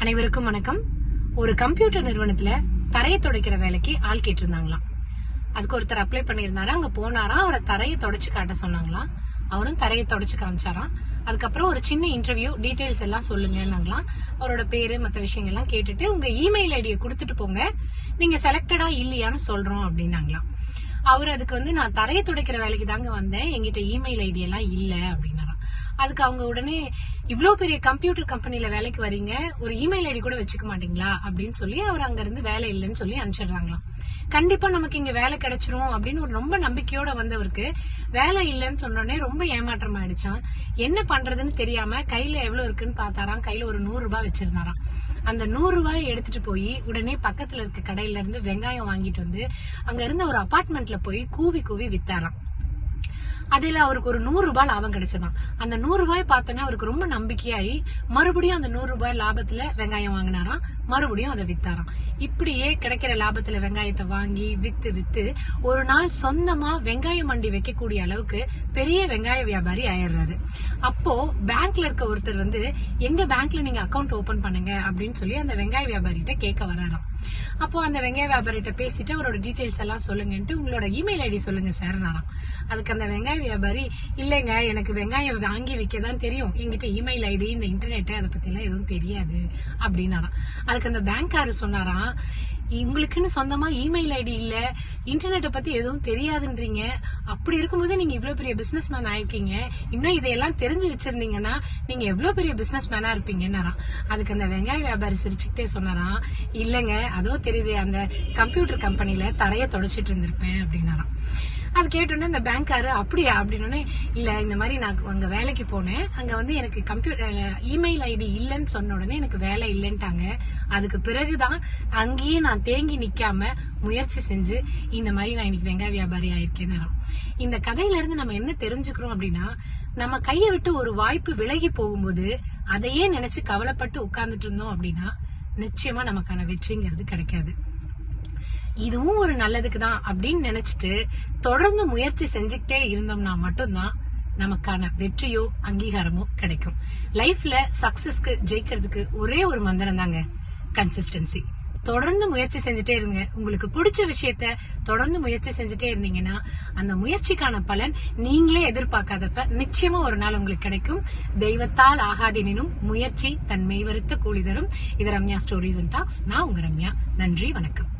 அனைவருக்கும் வணக்கம். ஒரு கம்ப்யூட்டர் நிறுவனத்துல தரையை துடைக்கிற வேலைக்கு ஆள் கேட்டிருந்தாங்களாம். அதுக்கு ஒருத்தர் அப்ளை பண்ணியிருந்தாரு. அங்க போனாராம். அவரை தரையை தொடச்சு காட்ட சொன்னாங்களாம். அவரும் தரையை தொடச்சு காமிச்சாராம். அதுக்கப்புறம் ஒரு சின்ன இன்டர்வியூ டீடைல்ஸ் எல்லாம் சொல்லுங்கன்னாங்களாம். அவரோட பேரு மற்ற விஷயங்கள் எல்லாம் கேட்டுட்டு உங்க இமெயில் ஐடியை கொடுத்துட்டு போங்க. நீங்க செலக்டடா இல்லையான்னு சொல்றோம் அப்படின்னாங்களாம். அவர் அதுக்கு வந்து நான் தரையை துடைக்கிற வேலைக்கு தாங்க வந்தேன். என்கிட்ட இமெயில் ஐடி எல்லாம் இல்ல அப்படின்னு அதுக்கு அவங்க உடனே இவ்வளோ பெரிய கம்ப்யூட்டர் கம்பெனில வேலைக்கு வரீங்க ஒரு இமெயில் ஐடி கூட வச்சுக்க மாட்டீங்களா? அப்படின்னு சொல்லி அவர் அங்க இருந்து வேலை இல்லைன்னு சொல்லி அனுப்பிச்சிடுறாங்களாம். கண்டிப்பா நமக்கு இங்க வேலை கிடைச்சிரும் அப்படின்னு ஒரு ரொம்ப நம்பிக்கையோட வந்தவருக்கு வேலை இல்லைன்னு சொன்னோடனே ரொம்ப ஏமாற்றம் ஆயிடுச்சான் என்ன பண்றதுன்னு தெரியாம கையில எவ்வளவு இருக்குன்னு பார்த்தாராம். கையில ஒரு நூறு ரூபாய் வச்சிருந்தாராம். அந்த நூறு ரூபாயை எடுத்துட்டு போய் உடனே பக்கத்துல இருக்க கடையில இருந்து வெங்காயம் வாங்கிட்டு வந்து அங்க இருந்த ஒரு அபார்ட்மெண்ட்ல போய் கூவி கூவி வித்தாராம். அதுல அவருக்கு ஒரு நூறு ரூபாய் லாபம் கிடைச்சதான். அந்த நூறு ரூபாய் பார்த்தோன்னே அவருக்கு ரொம்ப நம்பிக்கையாயி மறுபடியும் அந்த நூறு ரூபாய் லாபத்துல வெங்காயம் வாங்கினாராம். மறுபடியும் அதை வித்தாராம். இப்படியே கிடைக்கிற லாபத்துல வெங்காயத்தை வாங்கி வித்து வித்து ஒரு நாள் சொந்தமா வெங்காய மண்டி வைக்கக்கூடிய அளவுக்கு பெரிய வெங்காய வியாபாரி ஆயிடுறாரு. அப்போ பேங்க்ல இருக்க ஒருத்தர் வந்து எங்க பேங்க்ல நீங்க அக்கவுண்ட் ஓபன் பண்ணுங்க அப்படின்னு சொல்லி அந்த வெங்காய வியாபாரிகிட்ட கேட்க வராராம். அப்போ அந்த வெங்காய வியாபாரிகிட்ட பேசிட்டு அவரோட டீட்டெயில்ஸ் எல்லாம் சொல்லுங்கன்ட்டு உங்களோட இமெயில் ஐடி சொல்லுங்க நான் அதுக்கு அந்த வெங்காய வியாபாரி இல்லைங்க எனக்கு வெங்காயம் வாங்கி விற்க தான் தெரியும். என்கிட்ட இமெயில் ஐடி இந்த இன்டர்நெட் அதை பற்றிலாம் எதுவும் தெரியாது. அப்படின்னாராம். அதுக்கு அந்த பேங்க்காரு சொன்னாராம் உங்களுக்குன்னு சொந்தமா இமெயில் ஐடி இல்ல இன்டர்நெட்டை பத்தி எதுவும் தெரியாதுன்றீங்க. அப்படி இருக்கும்போது நீங்க இவ்வளவு பெரிய பிசினஸ் மேன் ஆயிருக்கீங்க. இன்னும் இதையெல்லாம் தெரிஞ்சு வச்சிருந்தீங்கன்னா நீங்க எவ்வளவு பெரிய பிசினஸ் மேனா இருப்பீங்கன்னாராம். அதுக்கு அந்த வெங்காய வியாபாரி சிரிச்சுக்கிட்டே சொன்னாராம். இல்லைங்க அதோ தெரியுது அந்த கம்ப்யூட்டர் கம்பெனில தரைய தொடச்சிட்டு இருந்திருப்பேன் அப்படின்னாராம். அது கேட்டோன்னே இந்த பேங்க்காரு அப்படியா? அப்படின்னோடனே இல்ல இந்த மாதிரி நான் அங்க வேலைக்கு போனேன். அங்க வந்து எனக்கு கம்ப்யூட்டர் இமெயில் ஐடி இல்லைன்னு சொன்ன உடனே எனக்கு வேலை இல்லைன்ட்டாங்க. அதுக்கு பிறகுதான் அங்கேயே நான் தேங்கி நிக்காம முயற்சி செஞ்சு இந்த மாதிரி நான் இன்னைக்கு வெங்காய வியாபாரி ஆயிருக்கேன்னு இந்த கதையில இருந்து நம்ம என்ன தெரிஞ்சுக்கிறோம் அப்படின்னா நம்ம கையை விட்டு ஒரு வாய்ப்பு விலகி போகும்போது அதையே நினைச்சு கவலைப்பட்டு உட்கார்ந்துட்டு இருந்தோம் அப்படின்னா நிச்சயமா நமக்கான வெற்றிங்கிறது கிடைக்காது. இதுவும் ஒரு நல்லதுக்கு தான் அப்படின்னு நினைச்சிட்டு தொடர்ந்து முயற்சி செஞ்சுக்கிட்டே இருந்தோம்னா மட்டும்தான் நமக்கான வெற்றியோ அங்கீகாரமோ கிடைக்கும். லைஃப்ல சக்சஸ்க்கு ஜெயிக்கிறதுக்கு ஒரே ஒரு மந்திரம் தாங்க கன்சிஸ்டன்சி தொடர்ந்து முயற்சி செஞ்சுட்டே இருங்க. உங்களுக்கு பிடிச்ச விஷயத்த தொடர்ந்து முயற்சி செஞ்சுட்டே இருந்தீங்கன்னா அந்த முயற்சிக்கான பலன் நீங்களே எதிர்பார்க்காதப்ப நிச்சயமா ஒரு நாள் உங்களுக்கு கிடைக்கும். தெய்வத்தால் ஆகாதினும் முயற்சி தன் மெய்வருத்த கூலி தரும். இது ரம்யா ஸ்டோரிஸ் அண்ட் டாக்ஸ். நான் உங்க ரம்யா. நன்றி வணக்கம்.